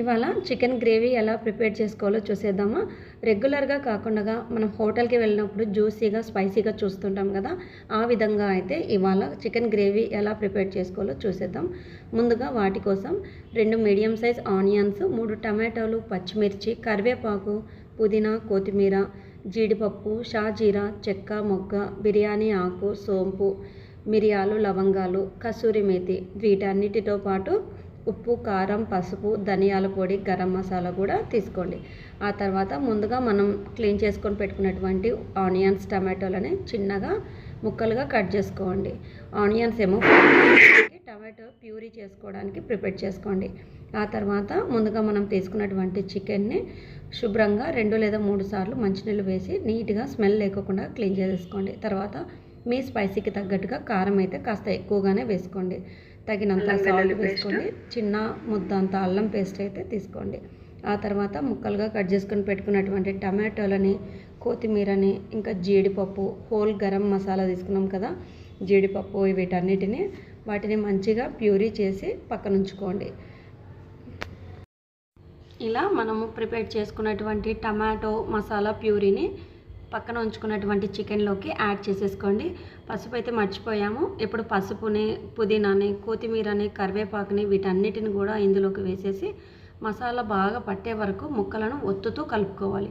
ఇవాళ chicken gravy ఎలా prepare చేసుకోవాలో చూసేద్దామా. రెగ్యులర్గా కాకుండా మనం హోటల్కి వెళ్ళినప్పుడు జ్యూసీగా స్పైసీగా చూస్తుంటాం కదా. ఆ విధంగా అయితే ఇవాళ చికెన్ గ్రేవీ ఎలా ప్రిపేర్ చేసుకోవాలో చూసేద్దాం. ముందుగా వాటి కోసం రెండు మీడియం సైజ్ ఆనియన్స్ మూడు టమాటోలు పచ్చిమిర్చి కరివేపాకు పుదీనా కొత్తిమీర జీడిపప్పు షాజీరా చెక్క మొగ్గ బిర్యానీ ఆకు సోంపు మిరియాలు లవంగాలు కసూరి మేతి వీటన్నిటితో పాటు ఉప్పు కారం పసుపు ధనియాల పొడి గరం మసాలా కూడా తీసుకోండి. ఆ తర్వాత ముందుగా మనం క్లీన్ చేసుకొని పెట్టుకున్నటువంటి ఆనియన్స్ టమాటోలని చిన్నగా ముక్కలుగా కట్ చేసుకోండి. ఆనియన్స్ ఏమో టమాటో ప్యూరీ చేసుకోవడానికి ప్రిపేర్ చేసుకోండి. ఆ తర్వాత ముందుగా మనం తీసుకున్నటువంటి చికెన్ని శుభ్రంగా రెండు లేదా మూడు సార్లు మంచినీళ్ళు వేసి నీట్గా స్మెల్ లేకుండా క్లీన్ చేసేసుకోండి. తర్వాత మీ స్పైసీకి తగ్గట్టుగా కారం అయితే కాస్త ఎక్కువగానే వేసుకోండి. తగినంత సాల్ట్ వేసుకోండి చిన్న ముద్ద అంత అల్లం పేస్ట్ అయితే తీసుకోండి. ఆ తర్వాత ముక్కలుగా కట్ చేసుకొని పెట్టుకున్నటువంటి టమాటోలని కొత్తిమీరని ఇంకా జీడిపప్పు హోల్ గరం మసాలా తీసుకున్నాం కదా జీడిపప్పు వీటన్నిటిని వాటిని మంచిగా ప్యూరీ చేసి పక్కన ఉంచుకోండి ఇలా మనము ప్రిపేర్ చేసుకున్నటువంటి టమాటో మసాలా ప్యూరీని పక్కన ఉంచుకున్నటువంటి చికెన్లోకి యాడ్ చేసేసుకోండి. పసుపు అయితే మర్చిపోయాము. ఇప్పుడు పసుపుని పుదీనాని కొత్తిమీరని కరివేపాకుని వీటన్నిటిని కూడా ఇందులోకి వేసేసి మసాలా బాగా పట్టే వరకు ముక్కలను ఒత్తుతూ కలుపుకోవాలి.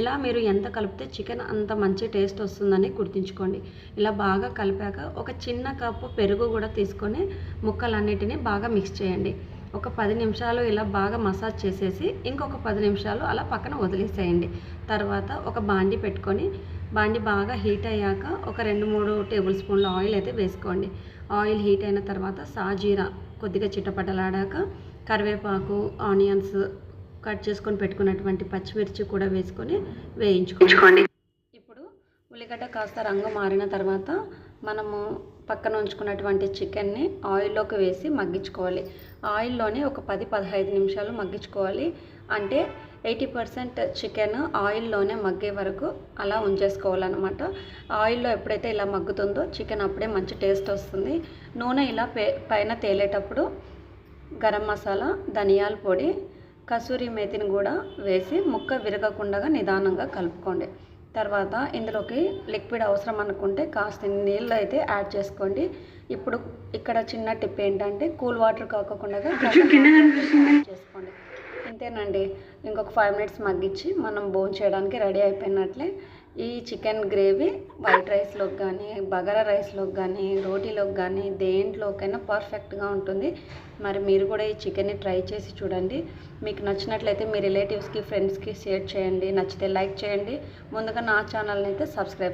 ఇలా మీరు ఎంత కలిపితే చికెన్ అంత మంచి టేస్ట్ వస్తుందని గుర్తుంచుకోండి. ఇలా బాగా కలిపాక ఒక చిన్న కప్పు పెరుగు కూడా తీసుకొని ముక్కలన్నిటిని బాగా మిక్స్ చేయండి. ఒక పది నిమిషాలు ఇలా బాగా మసాజ్ చేసేసి ఇంకొక పది నిమిషాలు అలా పక్కన వదిలేసేయండి. తర్వాత ఒక బాండి పెట్టుకొని బాండి బాగా హీట్ అయ్యాక ఒక రెండు మూడు టేబుల్ స్పూన్ల ఆయిల్ అయితే వేసుకోండి. ఆయిల్ హీట్ అయిన తర్వాత సాజీరా కొద్దిగా చిట్టపట్టలాడాక కరివేపాకు ఆనియన్స్ కట్ చేసుకొని పెట్టుకున్నటువంటి పచ్చిమిర్చి కూడా వేసుకొని వేయించుకోండి. ఇప్పుడు ఉల్లిగడ్డ కాస్త రంగు మారిన తర్వాత మనము పక్కన ఉంచుకున్నటువంటి చికెన్ని ఆయిల్లోకి వేసి మగ్గించుకోవాలి. ఆయిల్లోనే ఒక పది పదహైదు నిమిషాలు మగ్గించుకోవాలి. అంటే ఎయిటీ పర్సెంట్ చికెన్ ఆయిల్లోనే మగ్గే వరకు అలా ఉంచేసుకోవాలన్నమాట. ఆయిల్లో ఎప్పుడైతే ఇలా మగ్గుతుందో చికెన్ అప్పుడే మంచి టేస్ట్ వస్తుంది. నూనె ఇలా పైన తేలేటప్పుడు గరం మసాలా ధనియాల పొడి కసూరి మేతిని కూడా వేసి ముక్క విరగకుండా నిదానంగా కలుపుకోండి. తర్వాత ఇందులోకి లిక్విడ్ అవసరం అనుకుంటే కాస్త నీళ్ళు అయితే యాడ్ చేసుకోండి. ఇప్పుడు ఇక్కడ చిన్న టిప్ ఏంటంటే కూల్ వాటర్ కాకుండా చేసుకోండి. ఇంతేనండి. ఇంకొక ఫైవ్ మినిట్స్ మగ్గించి మనం బోన్ చేయడానికి రెడీ అయిపోయినట్లే ఈ చికెన్ గ్రేవీ వైట్ రైస్లోకి కానీ బగారా రైస్లోకి కానీ రోటీలోకి కానీ దేంట్లోకైనా పర్ఫెక్ట్గా ఉంటుంది. మరి మీరు కూడా ఈ చికెన్ని ట్రై చేసి చూడండి. మీకు నచ్చినట్లయితే మీ రిలేటివ్స్కి ఫ్రెండ్స్కి షేర్ చేయండి. నచ్చితే లైక్ చేయండి. ముందుగా నా ఛానల్ని అయితే సబ్స్క్రైబ్